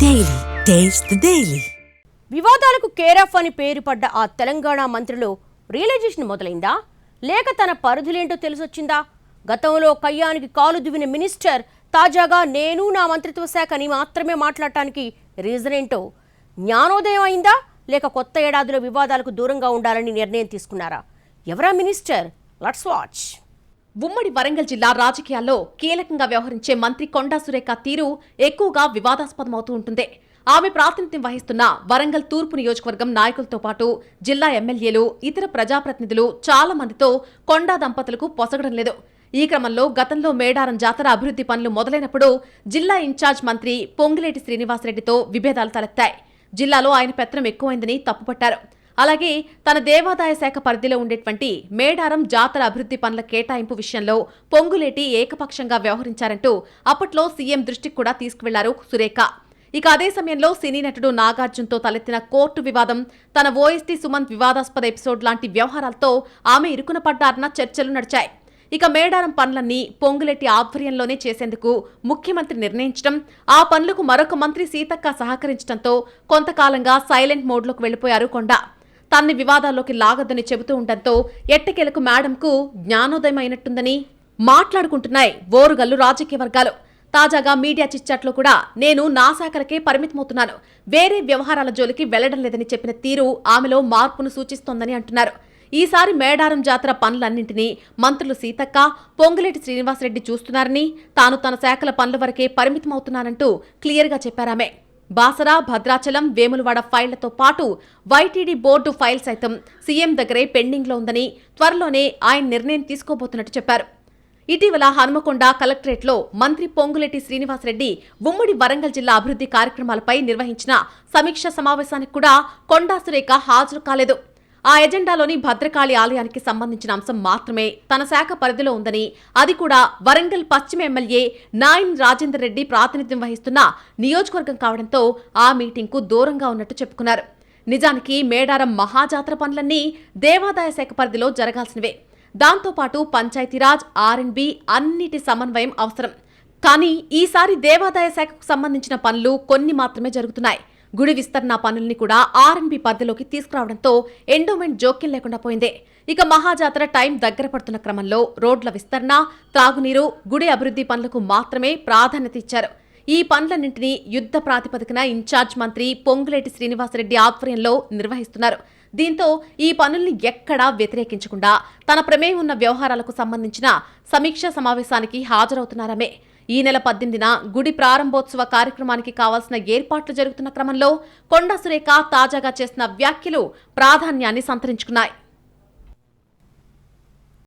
Daily taste daily వివాదాలకు care of అని పేరు పడ్డ ఆ తెలంగాణ మంత్రిలో రియలైజేషన్ మొదలైందా? లేక తన పరిధులేంటో తెలిసొచ్చిందా? గతంలో కయ్యానికి కాలు దువ్విన మినిస్టర్ తాజాగా నేను నా మంత్రిత్వ శాఖని మాత్రమే మాట్లాడటానికి రీజన్ ఏంటో? జ్ఞానోదయం అయిందా? లేక కొత్త ఏడాదిలో వివాదాలకు దూరంగా ఉండాలని నిర్ణయం తీసుకున్నారా? ఎవరా మినిస్టర్? లట్స్ వాచ్ ఉమ్మడి వరంగల్ జిల్లా రాజకీయాల్లో కీలకంగా వ్యవహరించే మంత్రి కొండా సురేఖ తీరు ఎక్కువగా వివాదాస్పదమవుతూ ఉంటుంది. ఆమె ప్రాతినిధ్యం వహిస్తున్న వరంగల్ తూర్పు నియోజకవర్గం నాయకులతో పాటు జిల్లా ఎమ్మెల్యేలు ఇతర ప్రజాప్రతినిధులు చాలా మందితో కొండా దంపతులకు పొసగడం లేదు. ఈ క్రమంలో గతంలో మేడారం జాతర అభివృద్ధి పనులు మొదలైనప్పుడు జిల్లా ఇన్ఛార్జ్ మంత్రి పొంగిలేటి శ్రీనివాసరెడ్డితో విభేదాలు తలెత్తాయి. జిల్లాలో ఆయన పెత్తనం ఎక్కువైందని తప్పుపట్టారు. అలాగే తన దేవాదాయ శాఖ పరిధిలో ఉండేటువంటి మేడారం జాతర అభివృద్ధి పనుల కేటాయింపు విషయంలో పొంగులేటి ఏకపక్షంగా వ్యవహరించారంటూ అప్పట్లో సీఎం దృష్టికి కూడా తీసుకువెళ్ళారు సురేఖ. ఇక అదే సమయంలో సినీ నటుడు నాగార్జున్తో తలెత్తిన కోర్టు వివాదం తన ఓఎస్టీ సుమంత్ వివాదాస్పద ఎపిసోడ్ లాంటి వ్యవహారాలతో ఆమె ఇరుకున పడ్డారన్న చర్చలు నడిచాయి. ఇక మేడారం పనులన్నీ పొంగులెట్టి ఆధ్వర్యంలోనే చేసేందుకు ముఖ్యమంత్రి నిర్ణయించడం ఆ పనులకు మరొక మంత్రి సీతక్క సహకరించడంతో కొంతకాలంగా సైలెంట్ మోడ్లోకి వెళ్ళిపోయారు కొండ. తన్ని వివాదాల్లోకి లాగద్దని చెబుతూ ఉండటంతో ఎట్టకేలకు మేడంకు జ్ఞానోదయం అయినట్టుందని మాట్లాడుకుంటున్నాయి ఓరుగల్లు రాజకీయ వర్గాలు. తాజాగా మీడియా చిచ్చాట్లో కూడా నేను నా శాఖలకే పరిమితమవుతున్నాను. వేరే వ్యవహారాల జోలికి వెళ్ళడం లేదని చెప్పిన తీరు ఆమెలో మార్పును సూచిస్తోందని అంటున్నారు. ఈసారి మేడారం జాతర పనులన్నింటినీ మంత్రులు సీతక్క పొంగులేటి శ్రీనివాసరెడ్డి చూస్తున్నారని తాను తన శాఖల పనుల వరకే పరిమితమవుతున్నానంటూ క్లియర్గా చెప్పారామె. బాసరా భద్రాచలం వేములవాడ ఫైళ్ళతో పాటు వైటీడీ బోర్డు ఫైల్ సైతం సీఎం దగ్గరే పెండింగ్లో ఉందని త్వరలోనే ఆయన నిర్ణయం తీసుకోబోతున్నట్టు చెప్పారు. ఇటీవల హనుమకొండ కలెక్టరేట్లో మంత్రి పొంగులేటి శ్రీనివాసరెడ్డి ఉమ్మడి వరంగల్ జిల్లా అభివృద్ధి కార్యక్రమాలపై నిర్వహించిన సమీక్ష సమావేశానికి కూడా కొండా సురేఖ హాజరు కాలేదు. ఆ ఎజెండాలోని భద్రకాళి ఆలయానికి సంబంధించిన అంశం మాత్రమే. తన శాఖ పరిధిలో ఉందని అది కూడా వరంగల్ పశ్చిమ ఎమ్మెల్యే నాయన్ రాజేందర్ రెడ్డి ప్రాతినిధ్యం వహిస్తున్న నియోజకవర్గం కావడంతో ఆ మీటింగ్కు దూరంగా ఉన్నట్టు చెప్పుకున్నారు. నిజానికి మేడారం మహాజాతర పనులన్నీ దేవాదాయ శాఖ పరిధిలో జరగాల్సినవే. దాంతోపాటు పంచాయతీరాజ్ ఆర్ఎండ్బి అన్నిటి సమన్వయం అవసరం. కానీ ఈసారి దేవాదాయ శాఖకు సంబంధించిన పనులు కొన్ని మాత్రమే జరుగుతున్నాయి. గుడి విస్తరణ పనుల్ని కూడా ఆర్ఎన్బి పరిధిలోకి తీసుకురావడంతో ఎండోమెంట్ జోక్యం లేకుండా పోయింది. ఇక మహాజాతర టైం దగ్గర పడుతున్న క్రమంలో రోడ్ల విస్తరణ త్రాగునీరు గుడి అభివృద్ధి పనులకు మాత్రమే ప్రాధాన్యత ఇచ్చారు. ఈ పనులన్నింటినీ యుద్ధ ప్రాతిపదికన ఇన్ఛార్జ్ మంత్రి పొంగులేటి శ్రీనివాసరెడ్డి ఆధ్వర్యంలో నిర్వహిస్తున్నారు. దీంతో ఈ పనుల్ని ఎక్కడా వ్యతిరేకించకుండా తన ప్రమేయం ఉన్న వ్యవహారాలకు సంబంధించిన సమీక్ష సమావేశానికి హాజరవుతున్నారమే. ఈ నెల పద్దెనిమిదిన గుడి ప్రారంభోత్సవ కార్యక్రమానికి కావాల్సిన ఏర్పాట్లు జరుగుతున్న క్రమంలో కొండా సురేఖ తాజాగా చేసిన వ్యాఖ్యలు ప్రాధాన్యాన్ని సంతరించుకున్నాయి.